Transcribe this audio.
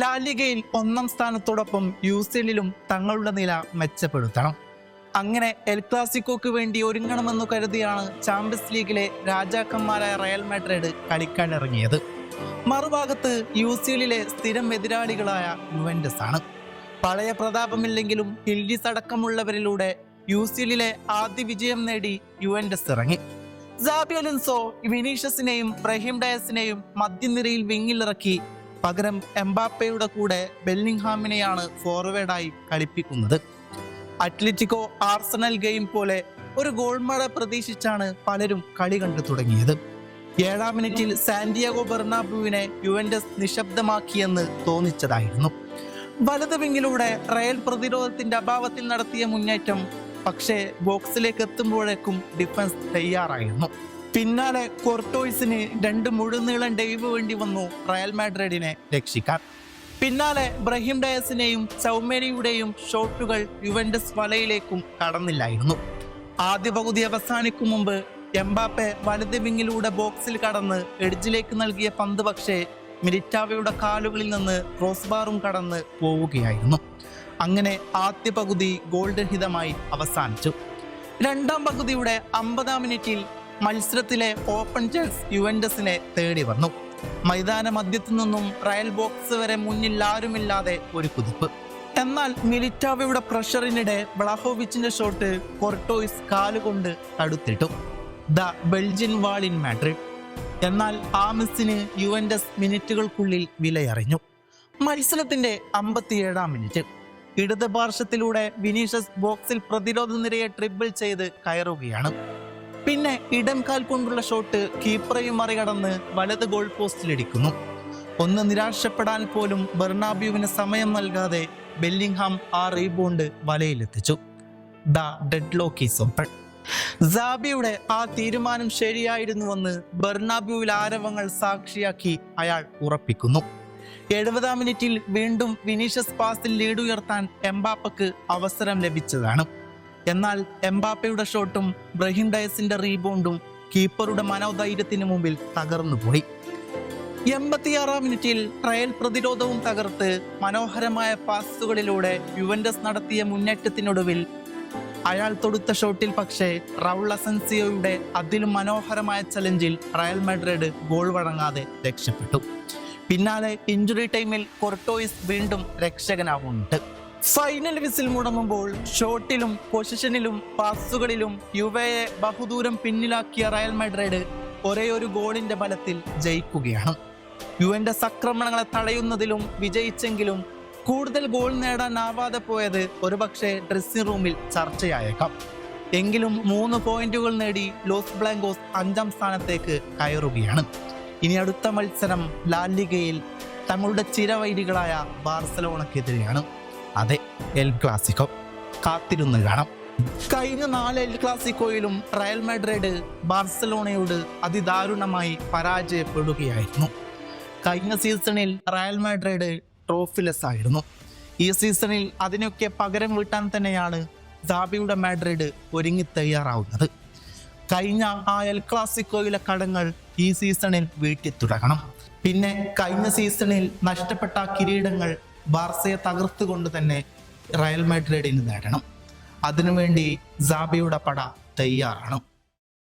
ലാലിഗയിൽ ഒന്നാം സ്ഥാനത്തോടൊപ്പം U C എല്ലിലും തങ്ങളുടെ നില മെച്ചപ്പെടുത്തണം. അങ്ങനെ എൽ ക്ലാസിക്കോക്ക് വേണ്ടി ഒരുങ്ങണമെന്നു കരുതിയാണ് ചാമ്പ്യൻസ് ലീഗിലെ രാജാക്കന്മാരായ റയൽ മാഡ്രിഡ് കളിക്കാനിറങ്ങിയത്. മറുഭാഗത്ത് യു സി എല്ലിലെ സ്ഥിരം എതിരാളികളായ യുവൻഡസ് ആണ് പഴയ പ്രതാപമില്ലെങ്കിലും ഹിൽഡിസ് അടക്കമുള്ളവരിലൂടെ യു സി എല്ലിലെ ആദ്യ വിജയം നേടി യുവൻഡസ് ഇറങ്ങി. സാബി അലൻസോ വിനീഷ്യസിനെയും ബ്രഹീം ഡയസിനെയും മധ്യനിരയിൽ വിങ്ങിലിറക്കി പകരം എംബാപ്പയുടെ കൂടെ ബെല്ലിംഗ്ഹാമിനെയാണ് ഫോർവേഡായി കളിപ്പിക്കുന്നത്. അത്ലറ്റിക്കോ ആർസണൽ ഗെയിം പോലെ ഒരു ഗോൾ മഴ പ്രതീക്ഷിച്ചാണ് പലരും കളി കണ്ടു തുടങ്ങിയത്. ഏഴാം മിനിറ്റിൽ സാന്റിയാഗോ ബെർണാബുവിനെ യുവൻഡസ് നിശബ്ദമാക്കിയെന്ന് തോന്നിച്ചതായിരുന്നു. വലത് വിങ്ങിലൂടെ റയൽ പ്രതിരോധത്തിന്റെ അഭാവത്തിൽ നടത്തിയ മുന്നേറ്റം പക്ഷേ ബോക്സിലേക്ക് എത്തുമ്പോഴേക്കും ഡിഫൻസ് തയ്യാറായിരുന്നു. പിന്നാലെ കോർട്ടോയ്സിന് രണ്ട് മുഴുനീളം ഡൈവ് വേണ്ടി വന്നു റയൽ മാഡ്രിഡിനെ. രക്ഷിക്കാൻ. പിന്നാലെ ബ്രഹിം ഡയസിനെയും ചൗമേനിയുടെയും ഷോട്ടുകൾ യുവൻഡസ് വലയിലേക്കും കടന്നില്ലായിരുന്നു. ആദ്യ പകുതി അവസാനിക്കും മുമ്പ് എംബാപ്പെ വലത് വിങ്ങിലൂടെ ബോക്സിൽ കടന്ന് എഡ്ജിലേക്ക് നൽകിയ പന്ത് പക്ഷേ മിലിറ്റാവയുടെ കാലുകളിൽ നിന്ന് ക്രോസ് ബാറും കടന്ന് പോവുകയായിരുന്നു. അങ്ങനെ ആദ്യ പകുതി ഗോൾ രഹിതമായി അവസാനിച്ചു. രണ്ടാം പകുതിയുടെ അമ്പതാം മിനിറ്റിൽ മത്സരത്തിലെ ഓപ്പൺ ചെൽസ് യുവൻഡസിനെ തേടി വന്നു. മൈതാന മധ്യത്തു നിന്നും റയൽ ബോക്സ് വരെ മുന്നിൽ ആരുമില്ലാതെ ഒരു കുതിപ്പ്. എന്നാൽ മിലിറ്റാവയുടെ പ്രഷറിനിടെ വ്ളാഹോവിച്ചിന്റെ ഷോട്ട് കൊർട്ടോയിസ് കാലുകൊണ്ട് തടുത്തിട്ടു the Belgian wall in Madrid. എന്നാൽ ആ മിസ്സിന് യുവൻഡസ് മിനിറ്റുകൾക്കുള്ളിൽ വിലയറിഞ്ഞു. മത്സരത്തിന്റെ അമ്പത്തിയേഴാം മിനിറ്റ്. ഇടത് പാർശ്വത്തിലൂടെ വിനീഷസ് ബോക്സിൽ പ്രതിരോധ നിരയെ ട്രിബിൾ ചെയ്ത് കയറുകയാണ്. പിന്നെ ഇടം കാൽ കൊണ്ടുള്ള ഷോട്ട് കീപ്പറെയും മറികടന്ന് വലത് ഗോൾ പോസ്റ്റിലിടിക്കുന്നു ഒന്ന് നിരാശപ്പെടാൻ പോലും ബെർണാബ്യുവിന് സമയം നൽകാതെ ബെല്ലിംഗ്ഹാം ആ റീബോണ്ട് വലയിലെത്തിച്ചു. The deadlock is open സാബിയുടെ ആ തീരുമാനം ശരിയായിരുന്നുവെന്ന് ബെർണാബ്യുവിൽ ആരവങ്ങൾ സാക്ഷിയാക്കി അയാൾ ഉറപ്പിക്കുന്നു. എഴുപതാം മിനിറ്റിൽ വീണ്ടും വിനീഷ്യസ് പാസിൽ ലീഡ് ഉയർത്താൻ എംബാപ്പക്ക് അവസരം ലഭിച്ചതാണ്. എന്നാൽ എംബാപ്പയുടെ ഷോട്ടും ബ്രഹിം ഡയസിന്റെ റീബൗണ്ടും കീപ്പറുടെ മനോധൈര്യത്തിന് മുമ്പിൽ തകർന്നുപോയി. എൺപത്തിയാറാം മിനിറ്റിൽ ട്രയൽ പ്രതിരോധവും തകർത്ത് മനോഹരമായ പാസുകളിലൂടെ യുവൻഡസ് നടത്തിയ മുന്നേറ്റത്തിനൊടുവിൽ അയാൾ തൊടുത്ത ഷോട്ടിൽ പക്ഷേ റൗൾ അസൻസിയോയുടെ അതിലും മനോഹരമായ ചലഞ്ചിൽ റയൽ മാഡ്രിഡ് ഗോൾ വഴങ്ങാതെ രക്ഷപ്പെട്ടു. പിന്നാലെ ഇഞ്ചുറി ടൈമിൽ കൊർട്ടോയിസ് വീണ്ടും രക്ഷകനാവുന്നുണ്ട്. ഫൈനൽ വിസിൽ മുടങ്ങുമ്പോൾ ഷോട്ടിലും പൊസിഷനിലും പാസുകളിലും യുവയെ ബഹുദൂരം പിന്നിലാക്കിയ റയൽ മാഡ്രിഡ് ഒരേ ഒരു ഗോളിന്റെ ബലത്തിൽ ജയിക്കുകയാണ്. യുവന്റെ സക്രമണങ്ങളെ തടയുന്നതിലും വിജയിച്ചെങ്കിലും കൂടുതൽ ഗോൾ നേടാനാവാതെ പോയത് ഒരുപക്ഷെ ഡ്രസ്സിംഗ് റൂമിൽ ചർച്ചയായേക്കാം. എങ്കിലും മൂന്ന് പോയിന്റുകൾ നേടി ലോസ് ബ്ലാങ്കോസ് അഞ്ചാം സ്ഥാനത്തേക്ക് കയറുകയാണ്. ഇനി അടുത്ത മത്സരം ലാലിഗയിൽ തങ്ങളുടെ ചിരവൈരികളായ ബാർസലോണക്കെതിരെയാണ്. അതെ എൽ ക്ലാസിക്കോ കാത്തിരുന്ന് കാണാം. കഴിഞ്ഞ നാല് എൽ ക്ലാസിക്കോയിലും റയൽ മാഡ്രിഡ് ബാർസലോണയോട് അതിദാരുണമായി പരാജയപ്പെടുകയായിരുന്നു. കഴിഞ്ഞ സീസണിൽ റയൽ മാഡ്രിഡ് ട്രോഫിലെസ് ആയിരുന്നു ഈ സീസണിൽ അതിനൊക്കെ പകരം വീട്ടാൻ തന്നെയാണ് സാബിയുടെ മാഡ്രിഡ് ഒരുങ്ങി തയ്യാറാവുന്നത്. കഴിഞ്ഞ ആ എൽ ക്ലാസിക്കോയിലെ കടങ്ങൾ ഈ സീസണിൽ വീട്ടി തുടങ്ങണം പിന്നെ കഴിഞ്ഞ സീസണിൽ നഷ്ടപ്പെട്ട കിരീടങ്ങൾ ബാർസയെ തകർത്തുകൊണ്ട് തന്നെ റയൽ മാഡ്രിഡിന് നേടണം. അതിനുവേണ്ടി സാബിയുടെ പട തയ്യാറാണ്.